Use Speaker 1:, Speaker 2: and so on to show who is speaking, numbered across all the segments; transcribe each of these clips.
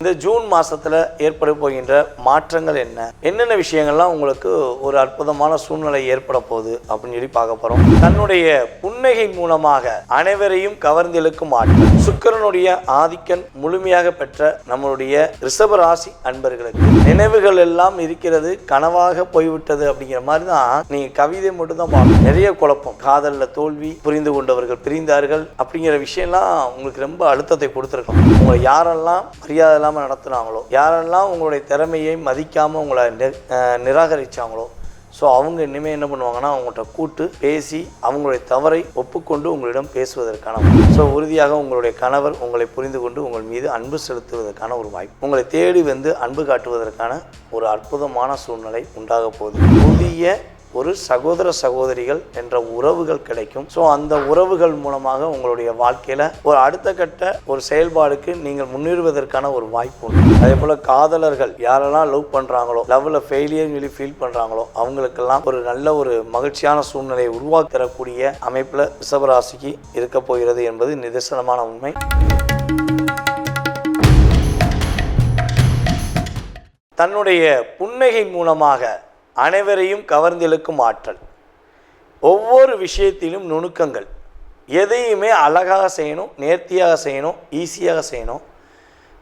Speaker 1: இந்த ஜூன் மாசத்துல ஏற்பட போகின்ற மாற்றங்கள் என்ன? என்னென்ன விஷயங்கள்லாம் உங்களுக்கு ஒரு அற்புதமான சூழ்நிலை ஏற்பட போகுது அப்படின்னு சொல்லி பார்க்க போறோம். தன்னுடைய புன்னகை மூலமாக அனைவரையும் கவர்ந்திழுக்கும் ஆற்றல். சுக்கிரனுடைய ஆதிக்கன் முழுமையாக பெற்ற நம்மளுடைய ரிஷப ராசி அன்பர்களுக்கு. நினைவுகள் எல்லாம் இருக்கிறது கனவாக போய்விட்டது அப்படிங்கிற மாதிரி தான் நீங்கள் கவிதை மட்டும்தான் பார்க்கணும். நிறைய குழப்பம். காதல்ல தோல்வி புரிந்து கொண்டவர்கள் பிரிந்தார்கள் அப்படிங்கிற விஷயம்லாம் உங்களுக்கு ரொம்ப அழுத்தத்தை கொடுத்துருக்கோம். உங்களை யாரெல்லாம் மரியாதை இல்லாமல் நடத்துனாங்களோ யாரெல்லாம் உங்களுடைய திறமையை மதிக்காமல் உங்களை நி- ஸோ அவங்க இனிமேல் என்ன பண்ணுவாங்கன்னா அவங்கள்ட்ட கூட்டு பேசி அவங்களுடைய தவறை ஒப்புக்கொண்டு உங்களிடம் பேசுவதற்கான ஸோ உறுதியாக உங்களுடைய கணவர் உங்களை புரிந்து கொண்டு உங்கள் மீது அன்பு செலுத்துவதற்கான ஒரு வாய்ப்பு. உங்களை தேடி வந்து அன்பு காட்டுவதற்கான ஒரு அற்புதமான சூழ்நிலை உண்டாக போகுது. புதிய ஒரு சகோதர சகோதரிகள் என்ற உறவுகள் கிடைக்கும். ஸோ அந்த உறவுகள் மூலமாக உங்களுடைய வாழ்க்கையில் ஒரு அடுத்த கட்ட ஒரு செயல்பாடுக்கு நீங்கள் முன்னேறுவதற்கான ஒரு வாய்ப்பு உண்டு. அதே போல் காதலர்கள் யாரெல்லாம் லவ் பண்ணுறாங்களோ லவ்வில் ஃபெயிலியர் சொல்லி ஃபீல் பண்ணுறாங்களோ அவங்களுக்கெல்லாம் ஒரு நல்ல ஒரு மகிழ்ச்சியான சூழ்நிலையை உருவாக்கி தரக்கூடிய அமைப்பில் ரிஷபராசிக்கு இருக்க போகிறது என்பது நிதர்சனமான உண்மை. தன்னுடைய புன்னகை மூலமாக அனைவரையும் கவர்ந்திழுக்கும் ஆற்றல். ஒவ்வொரு விஷயத்திலும் நுணுக்கங்கள். எதையுமே அழகாக செய்யணும் நேர்த்தியாக செய்யணும் ஈஸியாக செய்யணும்.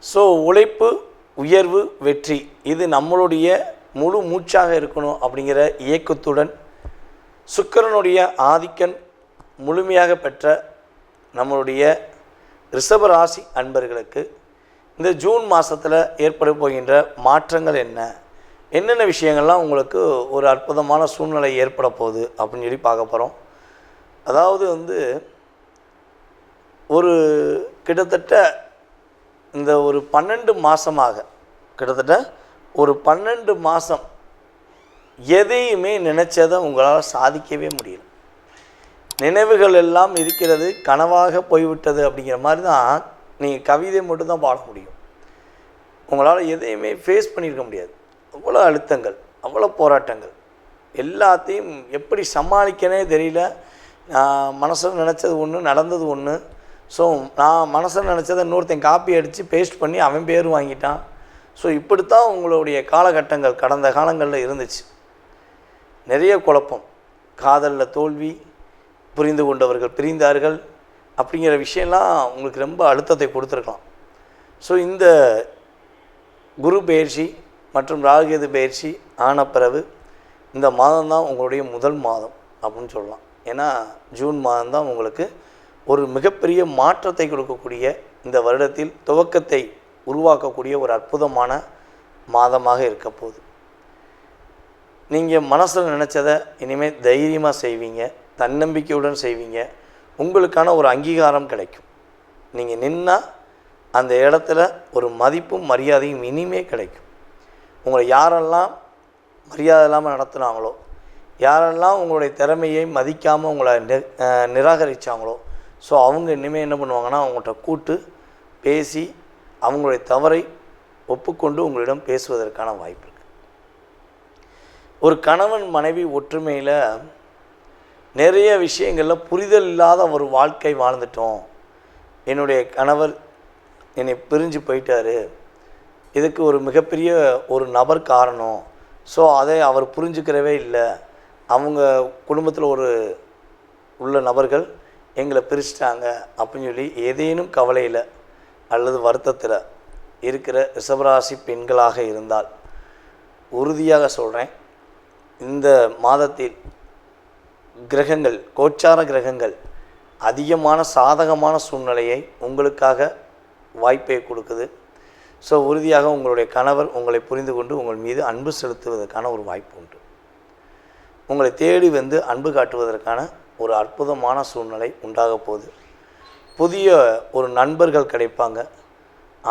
Speaker 1: ஸோ உழைப்பு உயர்வு வெற்றி இது நம்மளுடைய முழு மூச்சாக இருக்கணும் அப்படிங்கிற இயக்கத்துடன் சுக்கிரனுடைய ஆதிக்கன் முழுமையாக பெற்ற நம்மளுடைய ரிஷபராசி அன்பர்களுக்கு இந்த ஜூன் மாதத்தில் ஏற்பட போகின்ற மாற்றங்கள் என்ன? என்னென்ன விஷயங்கள்லாம் உங்களுக்கு ஒரு அற்புதமான சூழ்நிலை ஏற்பட போகுது அப்படின்னு சொல்லி பார்க்க போகிறோம் அதாவது வந்து ஒரு கிட்டத்தட்ட இந்த ஒரு பன்னெண்டு மாதமாக கிட்டத்தட்ட ஒரு பன்னெண்டு மாதம் எதையுமே நினச்சதை உங்களால் சாதிக்கவே முடியல. நினைவுகள் எல்லாம் இருக்கிறது கனவாக போய்விட்டது அப்படிங்கிற மாதிரி தான் நீங்கள் கவிதை மட்டும்தான் பாட முடியும். உங்களால் எதையுமே ஃபேஸ் பண்ணியிருக்க முடியாது. அவ்வளோ அழுத்தங்கள் அவ்வளோ போராட்டங்கள். எல்லாத்தையும் எப்படி சமாளிக்கனே தெரியல. நான் மனசில் நினச்சது ஒன்று நடந்தது ஒன்று ஸோ நான் மனசில் நினச்சதை இன்னொருத்தன் காப்பி அடித்து பேஸ்ட் பண்ணி அவன் பேர் வாங்கிட்டான். ஸோ இப்படித்தான் உங்களுடைய காலகட்டங்கள் கடந்த காலங்களில் இருந்துச்சு. நிறைய குழப்பம். காதலில் தோல்வி புரிந்து கொண்டவர்கள் பிரிந்தார்கள் அப்படிங்கிற விஷயம்லாம் உங்களுக்கு ரொம்ப அழுத்தத்தை கொடுத்துருக்கலாம். ஸோ இந்த குரு பயிற்சி மற்றும் ராகுகேது பயிற்சி ஆன பிறகு இந்த மாதம் தான் உங்களுடைய முதல் மாதம் அப்படின்னு சொல்லலாம். ஏன்னா ஜூன் மாதம் தான் உங்களுக்கு ஒரு மிகப்பெரிய மாற்றத்தை கொடுக்கக்கூடிய இந்த வருடத்தில் துவக்கத்தை உருவாக்கக்கூடிய ஒரு அற்புதமான மாதமாக இருக்க போகுது. நீங்கள் மனசில் நினச்சதை இனிமேல் தைரியமாக செய்வீங்க தன்னம்பிக்கையுடன் செய்வீங்க. உங்களுக்கான ஒரு அங்கீகாரம் கிடைக்கும். நீங்கள் நின்னால் அந்த இடத்துல ஒரு மதிப்பும் மரியாதையும் இனிமே கிடைக்கும். உங்களை யாரெல்லாம் மரியாதை இல்லாமல் நடத்துனாங்களோ யாரெல்லாம் உங்களுடைய திறமையை மதிக்காமல் உங்களை நி- நிராகரித்தாங்களோ ஸோ அவங்க இனிமேல் என்ன பண்ணுவாங்கன்னா அவங்கள்ட்ட கூட்டு பேசி அவங்களுடைய தவறை ஒப்புக்கொண்டு உங்களிடம் பேசுவதற்கான வாய்ப்பு இருக்குது ஒரு கணவன் மனைவி ஒற்றுமையில் நிறைய விஷயங்களில் புரிதல் இல்லாத ஒரு வாழ்க்கை வாழ்ந்துட்டோம். என்னுடைய கணவர் என்னை பிரிஞ்சு போயிட்டாரு. இதுக்கு ஒரு மிகப்பெரிய ஒரு நபர் காரணம். ஸோ அதை அவர் புரிஞ்சுக்கிறவே இல்லை. அவங்க குடும்பத்தில் ஒரு உள்ள நபர்கள் எங்களை பிரிச்சிட்டாங்க அப்படின்னு சொல்லி ஏதேனும் கவலையில் அல்லது வருத்தத்தில் இருக்கிற ரிஷபராசி பெண்களாக இருந்தால் உறுதியாக சொல்கிறேன் இந்த மாதத்தில் கிரகங்கள் கோச்சார கிரகங்கள் அதிகமான சாதகமான சூழ்நிலையை உங்களுக்காக வாய்ப்பை கொடுக்குது. ஸோ உறுதியாக உங்களுடைய கணவர் உங்களை புரிந்து கொண்டு உங்கள் மீது அன்பு செலுத்துவதற்கான ஒரு வாய்ப்பு உண்டு. உங்களை தேடி வந்து அன்பு காட்டுவதற்கான ஒரு அற்புதமான சூழ்நிலை உண்டாக போகுது. புதிய ஒரு நண்பர்கள் கிடைப்பாங்க.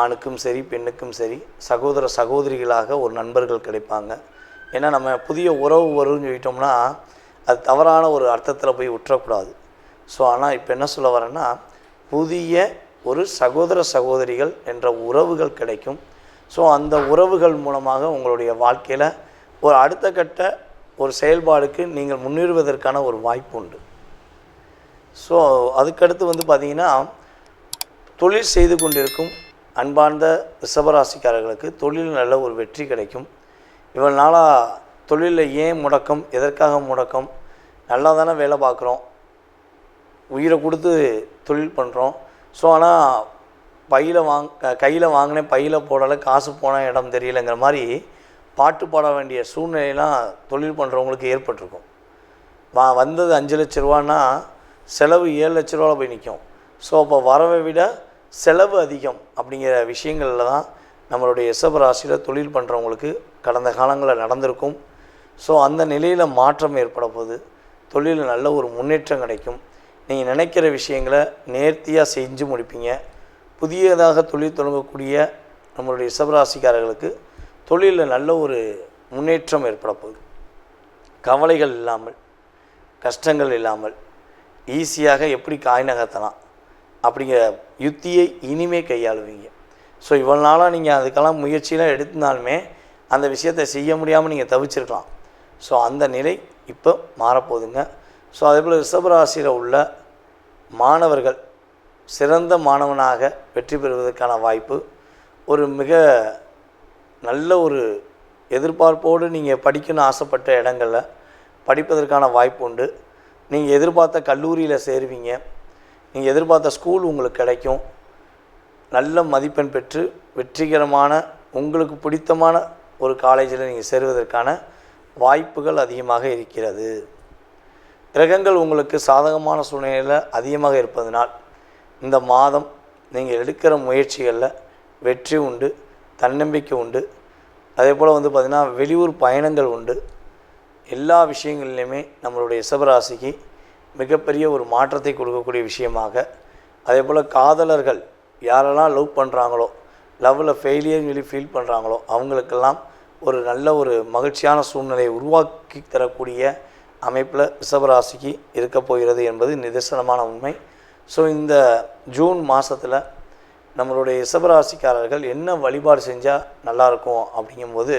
Speaker 1: ஆணுக்கும் சரி பெண்ணுக்கும் சரி சகோதர சகோதரிகளாக ஒரு நண்பர்கள் கிடைப்பாங்க. ஏன்னா நம்ம புதிய உறவு வரும்னு சொல்லிட்டோம்னா அது தவறான ஒரு அர்த்தத்தில் போய் விட்டுறக்கூடாது ஸோ ஆனால் இப்போ என்ன சொல்ல வரேன்னா புதிய ஒரு சகோதர சகோதரிகள் என்ற உறவுகள் கிடைக்கும். ஸோ அந்த உறவுகள் மூலமாக உங்களுடைய வாழ்க்கையில் ஒரு அடுத்த கட்ட ஒரு செயல்பாடுக்கு நீங்கள் முன்னேறுவதற்கான ஒரு வாய்ப்பு உண்டு. ஸோ அதுக்கடுத்து வந்து பார்த்தீங்கன்னா தொழில் செய்து கொண்டிருக்கும் அன்பார்ந்த ரிஷபராசிக்காரர்களுக்கு தொழில் நல்ல ஒரு வெற்றி கிடைக்கும். இவ்வளோ நாளாக தொழிலில் ஏன் முடக்கம் எதற்காக முடக்கம்? நல்லா தானே வேலை பார்க்குறோம். உயிரை கொடுத்து தொழில் பண்ணுறோம் ஸோ ஆனால் பையில் வாங் கையில் வாங்கினேன் பையில் போடலை காசு போன இடம் தெரியலைங்கிற மாதிரி பாட்டு பாட வேண்டிய சூழ்நிலையெல்லாம் தொழில் பண்ணுறவங்களுக்கு ஏற்பட்டிருக்கும். வா வந்தது அஞ்சு லட்ச ரூபான்னா செலவு ஏழு லட்ச ரூபாவில் போய் நிற்கும் ஸோ அப்போ வரவை விட செலவு அதிகம் அப்படிங்கிற விஷயங்களில் தான் நம்மளுடைய ரிஷப ராசியில் தொழில் பண்ணுறவங்களுக்கு கடந்த காலங்களில் நடந்திருக்கும். ஸோ அந்த நிலையில் மாற்றம் ஏற்பட போகுது. தொழிலில் நல்ல ஒரு முன்னேற்றம் கிடைக்கும். நீங்கள் நினைக்கிற விஷயங்களை நேர்த்தியாக செஞ்சு முடிப்பீங்க. புதியதாக தொழில் தொடங்கக்கூடிய நம்மளுடைய ரிஷபராசிக்காரர்களுக்கு தொழிலில் நல்ல ஒரு முன்னேற்றம் ஏற்பட போகுது. கவலைகள் இல்லாமல் கஷ்டங்கள் இல்லாமல் ஈஸியாக எப்படி காய் நகர்த்தலாம் அப்படிங்கிற யுத்தியை இனிமே கையாளுவீங்க. ஸோ இவ்வளோ நாளாக நீங்கள் அதுக்கெல்லாம் முயற்சியெலாம் எடுத்திருந்தாலுமே அந்த விஷயத்தை செய்ய முடியாமல் நீங்கள் தவிச்சிருக்கலாம். ஸோ அந்த நிலை இப்போ மாறப்போகுதுங்க. ஸோ அதேபோல் ரிஷபராசியில் உள்ள மாணவர்கள் சிறந்த மாணவனாக வெற்றி பெறுவதற்கான வாய்ப்பு ஒரு மிக நல்ல ஒரு எதிர்பார்ப்போடு நீங்கள் படிக்கணும்னு ஆசைப்பட்ட இடங்களில் படிப்பதற்கான வாய்ப்பு உண்டு. நீங்கள் எதிர்பார்த்த கல்லூரியில் சேருவீங்க. நீங்கள் எதிர்பார்த்த ஸ்கூல் உங்களுக்கு கிடைக்கும். நல்ல மதிப்பெண் பெற்று வெற்றிகரமான உங்களுக்கு பிடித்தமான ஒரு காலேஜில் நீங்கள் சேருவதற்கான வாய்ப்புகள் அதிகமாக இருக்கிறது. கிரகங்கள் உங்களுக்கு சாதகமான சூழ்நிலையில் அதிகமாக இருப்பதனால் இந்த மாதம் நீங்கள் எடுக்கிற முயற்சிகளில் வெற்றி உண்டு தன்னம்பிக்கை உண்டு. அதே போல் வந்து பார்த்திங்கன்னா வெளியூர் பயணங்கள் உண்டு. எல்லா விஷயங்கள்லையுமே நம்மளுடைய ரிஷபராசிக்கு மிகப்பெரிய ஒரு மாற்றத்தை கொடுக்கக்கூடிய விஷயமாக. அதே போல் காதலர்கள் யாரெல்லாம் லவ் பண்ணுறாங்களோ லவ்வில் ஃபெயிலியர்னு சொல்லி ஃபீல் பண்ணுறாங்களோ அவங்களுக்கெல்லாம் ஒரு நல்ல ஒரு மகிழ்ச்சியான சூழ்நிலையை உருவாக்கி தரக்கூடிய அமைப்பில் ரிஷபராசிக்கு இருக்க போகிறது என்பது நிதர்சனமான உண்மை. ஸோ இந்த ஜூன் மாதத்தில் நம்மளுடைய ரிஷபராசிக்காரர்கள் என்ன வழிபாடு செஞ்சால் நல்லாயிருக்கும் அப்படிங்கும்போது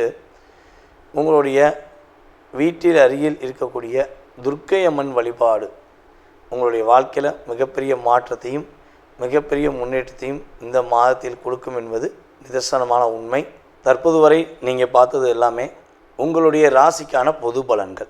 Speaker 1: உங்களுடைய வீட்டில் அருகில் இருக்கக்கூடிய துர்க்கை அம்மன் வழிபாடு உங்களுடைய வாழ்க்கையில் மிகப்பெரிய மாற்றத்தையும் மிகப்பெரிய முன்னேற்றத்தையும் இந்த மாதத்தில் கொடுக்கும் என்பது நிதர்சனமான உண்மை. தற்போது வரை நீங்கள் பார்த்தது எல்லாமே உங்களுடைய ராசிக்கான பொது பலன்கள்.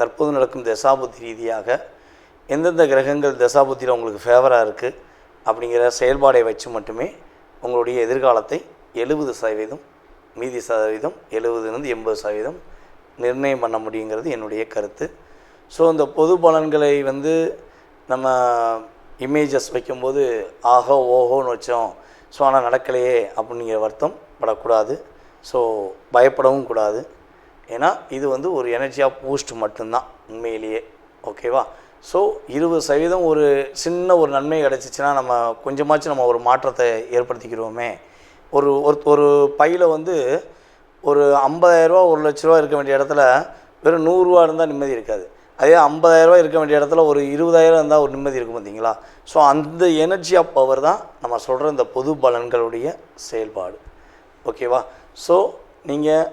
Speaker 1: தற்போது நடக்கும் தசாபுத்தி ரீதியாக எந்தெந்த கிரகங்கள் தசாபுத்தியில் உங்களுக்கு ஃபேவராக இருக்குது அப்படிங்கிற செயல்பாடை வச்சு மட்டுமே உங்களுடைய எதிர்காலத்தை எழுபது சதவீதம் மீதி சதவீதம் எழுபதுலேருந்து எண்பது சதவீதம் நிர்ணயம் பண்ண முடியுங்கிறது என்னுடைய கருத்து. ஸோ இந்த பொது பலன்களை வந்து நம்ம இமேஜஸ் வைக்கும்போது ஆஹோ ஓஹோன்னு வச்சோம். ஸோ ஆனால் நடக்கலையே அப்படிங்கிற வருத்தம் படக்கூடாது. ஸோ பயப்படவும் கூடாது. ஏன்னா இது வந்து ஒரு எனர்ஜியாக பூஸ்ட் மட்டும்தான் உண்மையிலேயே. ஓகேவா ஸோ இருபது சதவீதம் ஒரு சின்ன ஒரு நன்மை கிடச்சிச்சின்னா நம்ம கொஞ்சமாச்சும் நம்ம ஒரு மாற்றத்தை ஏற்படுத்திக்கிறோமே. ஒரு ஒரு ஒரு பையில் வந்து ஒரு ஐம்பதாயிரரூவா ஒரு லட்ச ரூபா இருக்க வேண்டிய இடத்துல வெறும் நூறுரூவா இருந்தால் நிம்மதி இருக்காது. அதே ஐம்பதாயிரரூவா இருக்க வேண்டிய இடத்துல ஒரு இருபதாயிரம் இருந்தால் ஒரு நிம்மதி இருக்கும் பார்த்தீங்களா ஸோ அந்த எனர்ஜி ஆஃப் பவர் தான் நம்ம சொல்கிற இந்த பொது பலன்களுடைய செயல்பாடு. ஓகேவா ஸோ நீங்கள்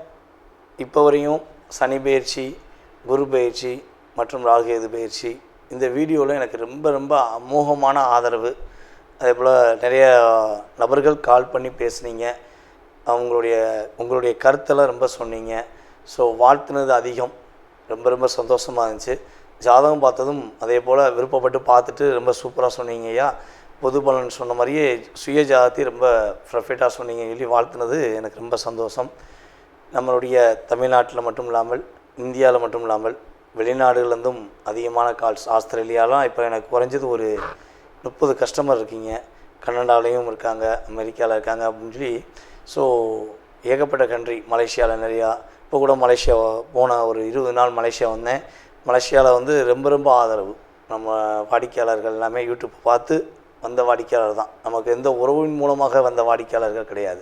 Speaker 1: இப்போ வரையும் சனி பயிற்சி குரு பயிற்சி மற்றும் ராகுகேது பயிற்சி இந்த வீடியோவில் எனக்கு ரொம்ப ரொம்ப அமோகமான ஆதரவு. அதே போல் நிறைய நபர்கள் கால் பண்ணி பேசுனீங்க. அவங்களுடைய உங்களுடைய கருத்தெல்லாம் ரொம்ப சொன்னீங்க. ஸோ வாழ்த்துனது அதிகம். ரொம்ப ரொம்ப சந்தோஷமாக இருந்துச்சு. ஜாதகம் பார்த்ததும் அதே போல் விருப்பப்பட்டு பார்த்துட்டு ரொம்ப சூப்பராக சொன்னீங்க ஐயா. பொது பலன் சொன்ன மாதிரியே சுய ஜாதத்தை ரொம்ப ப்ரஃபிட்டாக சொன்னீங்கன்னு சொல்லி வாழ்த்துனது எனக்கு ரொம்ப சந்தோஷம். நம்மளுடைய தமிழ்நாட்டில் மட்டும் இல்லாமல் இந்தியாவில் மட்டும் இல்லாமல் வெளிநாடுகள்லேருந்தும் அதிகமான கால்ஸ் ஆஸ்திரேலியாலாம் இப்போ எனக்கு குறைஞ்சது ஒரு முப்பது கஸ்டமர் இருக்கீங்க. கனடாலேயும் இருக்காங்க அமெரிக்காவில் இருக்காங்க அப்படின்னு சொல்லி ஸோ ஏகப்பட்ட கண்ட்ரி மலேசியாவில் நிறையா இப்போ கூட மலேசியா போன ஒரு இருபது நாள் மலேசியா வந்தேன். மலேசியாவில் வந்து ரொம்ப ரொம்ப ஆதரவு. நம்ம வாடிக்கையாளர்கள் எல்லாமே யூடியூப் பார்த்து வந்த வாடிக்கையாளர் தான். நமக்கு எந்த உறவின் மூலமாக வந்த வாடிக்கையாளர்கள் கிடையாது.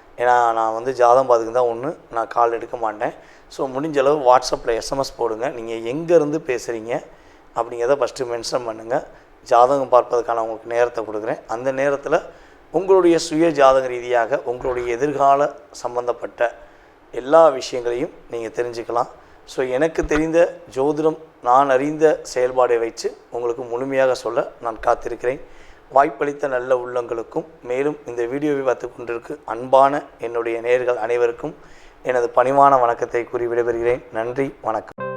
Speaker 1: ஏன்னா நான் வந்து ஜாதகம் பார்த்துக்கு தான் ஒன்று நான் கால் எடுக்க மாட்டேன். ஸோ முடிஞ்ச அளவு வாட்ஸ்அப்பில் எஸ்எம்எஸ் போடுங்க. நீங்கள் எங்கேருந்து பேசுகிறீங்க அப்படிங்கிறத ஃபஸ்ட்டு மென்ஷன் பண்ணுங்கள் ஜாதகம் பார்ப்பதற்கான உங்களுக்கு நேரத்தை கொடுக்குறேன். அந்த நேரத்தில் உங்களுடைய சுய ஜாதக ரீதியாக உங்களுடைய எதிர்கால சம்பந்தப்பட்ட எல்லா விஷயங்களையும் நீங்கள் தெரிஞ்சுக்கலாம். ஸோ எனக்கு தெரிந்த ஜோதிடம் நான் அறிந்த செயல்பாடை வைத்து உங்களுக்கு முழுமையாக சொல்ல நான் காத்திருக்கிறேன். வாய்ப்பளித்த நல்ல உள்ளங்களுக்கும் மேலும் இந்த வீடியோவை பார்த்து கொண்டிருக்கு அன்பான என்னுடைய நேயர்கள் அனைவருக்கும் எனது பணிவான வணக்கத்தை கூறி விடைபெறுகிறேன். நன்றி வணக்கம்.